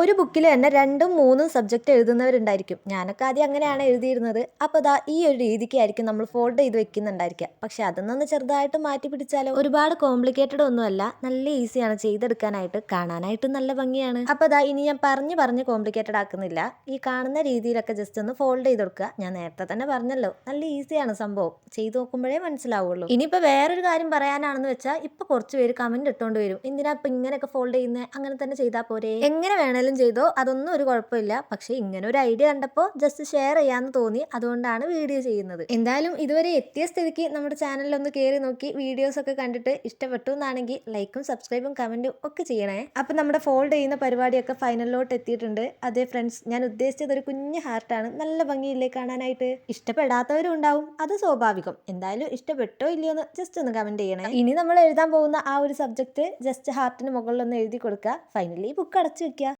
ഒരു ബുക്കിൽ തന്നെ രണ്ടും മൂന്നും സബ്ജക്റ്റ് എഴുതുന്നവരുണ്ടായിരിക്കും. ഞാനൊക്കെ ആദ്യം അങ്ങനെയാണ് എഴുതിയിരുന്നത്. അപ്പോൾ ദാ ഈ ഒരു രീതിക്കായിരിക്കും നമ്മൾ ഫോൾഡ് ചെയ്ത് വെക്കുന്നുണ്ടായിരിക്കുക. പക്ഷേ അതൊന്നൊന്ന് ചെറുതായിട്ട് മാറ്റി പിടിച്ചാലോ? ഒരുപാട് കോംപ്ലിക്കേറ്റഡ് ഒന്നുമല്ല. നല്ല ഈസിയാണ് ചെയ്തെടുക്കാനായിട്ട്. കാണാനായിട്ട് നല്ല ഭംഗിയാണ്. അപ്പോൾ ദാ ഇനി ഞാൻ പറഞ്ഞ് പറഞ്ഞ് കോംപ്ലിക്കേറ്റഡ് ആക്കുന്നില്ല. ഈ കാണുന്ന രീതിയിലൊക്കെ ജസ്റ്റ് ഒന്ന് ഫോൾഡ് ചെയ്ത് കൊടുക്കുക. ഞാൻ നേരത്തെ തന്നെ പറഞ്ഞല്ലോ. നല്ല ഈസിയാണ് സംഭവം. ചെയ്തു നോക്കുമ്പോഴേ മനസ്സിലാവുള്ളൂ. ഇനിയിപ്പോൾ വേറൊരു കാര്യം പറയാനാണെന്ന് വെച്ചാൽ ഇപ്പോൾ കുറച്ച് പേര് കമന്റ് ഇട്ടുകൊണ്ട് വരും. എന്തിനാ ഇപ്പം ഇങ്ങനെയൊക്കെ ഫോൾഡ് ചെയ്യുന്നത് അങ്ങനെ തന്നെ ചെയ്താൽ പോരെ. എങ്ങനെ വേണേലും ചെയ്തോ അതൊന്നും ഒരു കുഴപ്പമില്ല. പക്ഷെ ഇങ്ങനെ ഒരു ഐഡിയ കണ്ടപ്പോൾ ജസ്റ്റ് ഷെയർ ചെയ്യാമെന്ന് തോന്നി. അതുകൊണ്ടാണ് വീഡിയോ ചെയ്യുന്നത്. എന്തായാലും ഇതുവരെ എത്തിയ സ്ഥിതിക്ക് നമ്മുടെ ചാനലിലൊന്ന് കയറി നോക്കി വീഡിയോസ് ഒക്കെ കണ്ടിട്ട് ഇഷ്ടപ്പെട്ടു എന്നാണെങ്കിൽ ലൈക്കും സബ്സ്ക്രൈബും കമന്റും ഒക്കെ ചെയ്യണേ. അപ്പം നമ്മുടെ ഫോൾഡ് ചെയ്യുന്ന പരിപാടിയൊക്കെ ഫൈനലിലോട്ട് എത്തിയിട്ടുണ്ട്. അതെ ഫ്രണ്ട്സ് ഞാൻ ഉദ്ദേശിച്ചത് ഒരു കുഞ്ഞു ഹാർട്ടാണ് നല്ല ഭംഗിയില്ലേ കാണാനായിട്ട്? ഇഷ്ടപ്പെടാത്തവരും ഉണ്ടാവും. അത് സ്വാഭാവികം. എന്തായാലും ഇഷ്ടപ്പെട്ടോ ഇല്ലയോ എന്ന് ജസ്റ്റ് ഒന്ന് കമന്റ് ചെയ്യണേ. ഇനി നമ്മൾ എഴുതാൻ പോകുന്ന ആ ഒരു സബ്ജക്റ്റ് ജസ്റ്റ് ഹാർട്ടിന് മുകളിലൊന്ന് എഴുതി കൊടുക്കുക. ഫൈനലി ബുക്ക് അടച്ചു വെക്കുക.